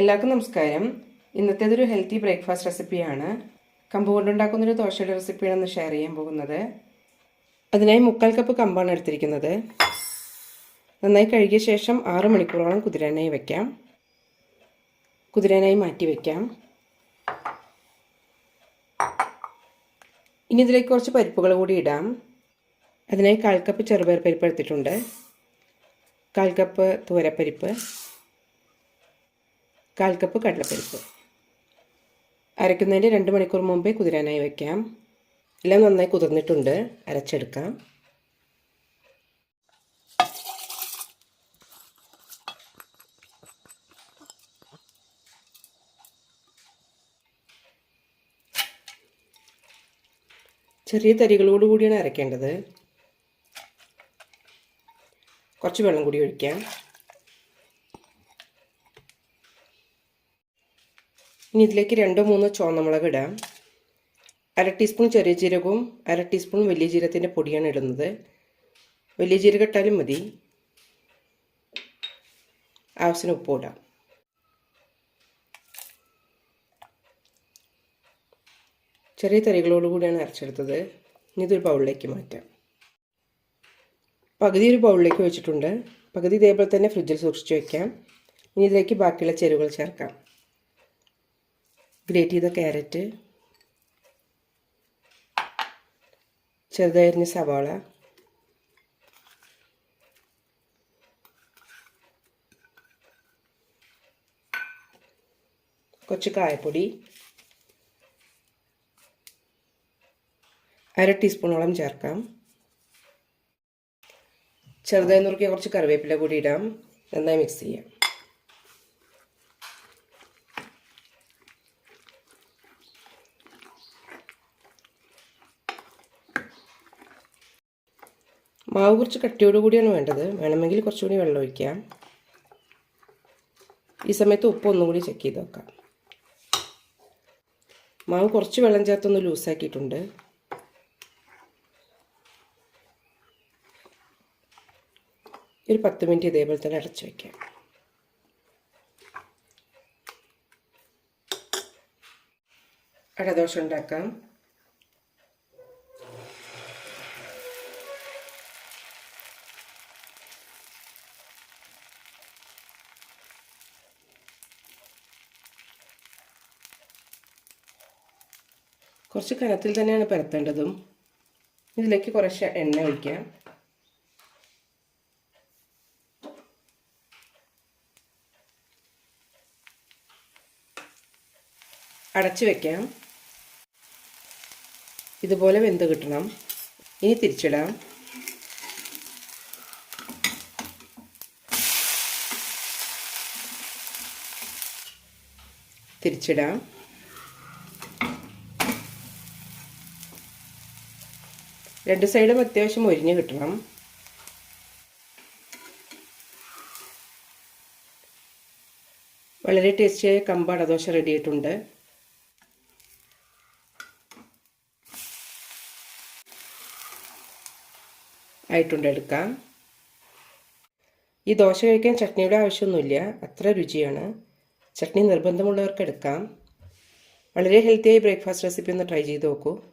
എല്ലാവർക്കും നമസ്കാരം. ഇന്നത്തേതൊരു healthy breakfast റെസിപ്പിയാണ് കമ്പ് കൊണ്ടുണ്ടാക്കുന്നൊരു ദോശയുടെ റെസിപ്പിയാണ് ഒന്ന് ഷെയർ ചെയ്യാൻ പോകുന്നത്. അതിനായി മുക്കാൽ കപ്പ് കമ്പാണ് എടുത്തിരിക്കുന്നത്. നന്നായി കഴുകിയ ശേഷം ആറ് മണിക്കൂറോളം കുതിരാനായി വയ്ക്കാം കുതിരാനായി മാറ്റി വയ്ക്കാം ഇനി ഇതിലേക്ക് കുറച്ച് പരിപ്പുകൾ കൂടി ഇടാം. അതിനായി കാൽ കപ്പ് ചെറുപയർ പരിപ്പ് എടുത്തിട്ടുണ്ട്. കാൽ കപ്പ് തുവരപ്പരിപ്പ്. കാൽ കപ്പ് കടലപ്പരിപ്പ്. അരയ്ക്കുന്നതിന്റെ രണ്ട് മണിക്കൂർ മുമ്പേ കുതിരാനായി വയ്ക്കാം എല്ലാം നന്നായി കുതിർന്നിട്ടുണ്ട്. അരച്ചെടുക്കാം. ചെറിയ തരികളോട് കൂടിയാണ് അരയ്ക്കേണ്ടത്. കുറച്ച് വെള്ളം കൂടി ഒഴിക്കാം. ഇനി ഇതിലേക്ക് രണ്ടോ മൂന്നോ ചുവന്നമുളക് ഇടാം. അര ടീസ്പൂൺ ചെറിയ ജീരകവും അര ടീസ്പൂൺ വലിയ ജീരകത്തിന്റെ പൊടിയാണ് ഇടുന്നത്. വലിയ ജീരകം ഇട്ടാലും മതി. ആവശ്യത്തിന് ഉപ്പ് ഇടാം. ചെറിയ തരികളോടുകൂടിയാണ് അരച്ചെടുത്തത്. ഇനി ഇതൊരു ബൗളിലേക്ക് മാറ്റാം. പകുതി ഒരു ബൗളിലേക്ക് വെച്ചിട്ടുണ്ട്. പകുതി ഇതേപോലെ തന്നെ ഫ്രിഡ്ജിൽ സൂക്ഷിച്ച് വയ്ക്കാം ഇനി ഇതിലേക്ക് ബാക്കിയുള്ള ചേരുവകൾ ചേർക്കാം. ഗ്രേറ്റ് ചെയ്ത ക്യാരറ്റ്. ചെറുതായിരുന്ന സവാള. കുറച്ച് കായപ്പൊടി. അര ടീസ്പൂണോളം ചേർക്കാം. ചെറുതായി നുറുക്കിയ കുറച്ച് കറിവേപ്പില കൂടി ഇടാം. നന്നായി മിക്സ് ചെയ്യാം. മാവ് കുറച്ച് കട്ടിയോട് കൂടിയാണ് വേണ്ടത്. വേണമെങ്കിൽ കുറച്ചുകൂടി വെള്ളം ഒഴിക്കാം. ഈ സമയത്ത് ഉപ്പ് ഒന്നും കൂടി ചെക്ക് ചെയ്ത് നോക്കാം മാവ് കുറച്ച് വെള്ളം ചേർത്തൊന്ന് ലൂസാക്കിയിട്ടുണ്ട് ഒരു പത്ത് മിനിറ്റ് ഇതേപോലെ തന്നെ അടച്ചു വയ്ക്കാം അടദോശ ഉണ്ടാക്കാം. കുറച്ച് കനത്തിൽ തന്നെയാണ് പരത്തേണ്ടതും. ഇതിലേക്ക് കുറച്ച് എണ്ണ ഒഴിക്കാം. അടച്ചു വെക്കാം. ഇതുപോലെ വെന്ത് കിട്ടണം. ഇനി തിരിച്ചിടാം. തിരിച്ചിടാം. രണ്ട് സൈഡും അത്യാവശ്യം ഒരിഞ്ഞ് കിട്ടണം. വളരെ ടേസ്റ്റിയായ കമ്പ് അടദോശ റെഡി ആയിട്ടുണ്ട്. ആയിട്ടുണ്ട് എടുക്കാം. ഈ ദോശ കഴിക്കാൻ ചട്നിയുടെ ആവശ്യമൊന്നുമില്ല. അത്ര രുചിയാണ്. ചട്നി നിർബന്ധമുള്ളവർക്ക് എടുക്കാം. വളരെ ഹെൽത്തിയായി ബ്രേക്ക്ഫാസ്റ്റ് റെസിപ്പി ഒന്ന് ട്രൈ ചെയ്ത് നോക്കൂ.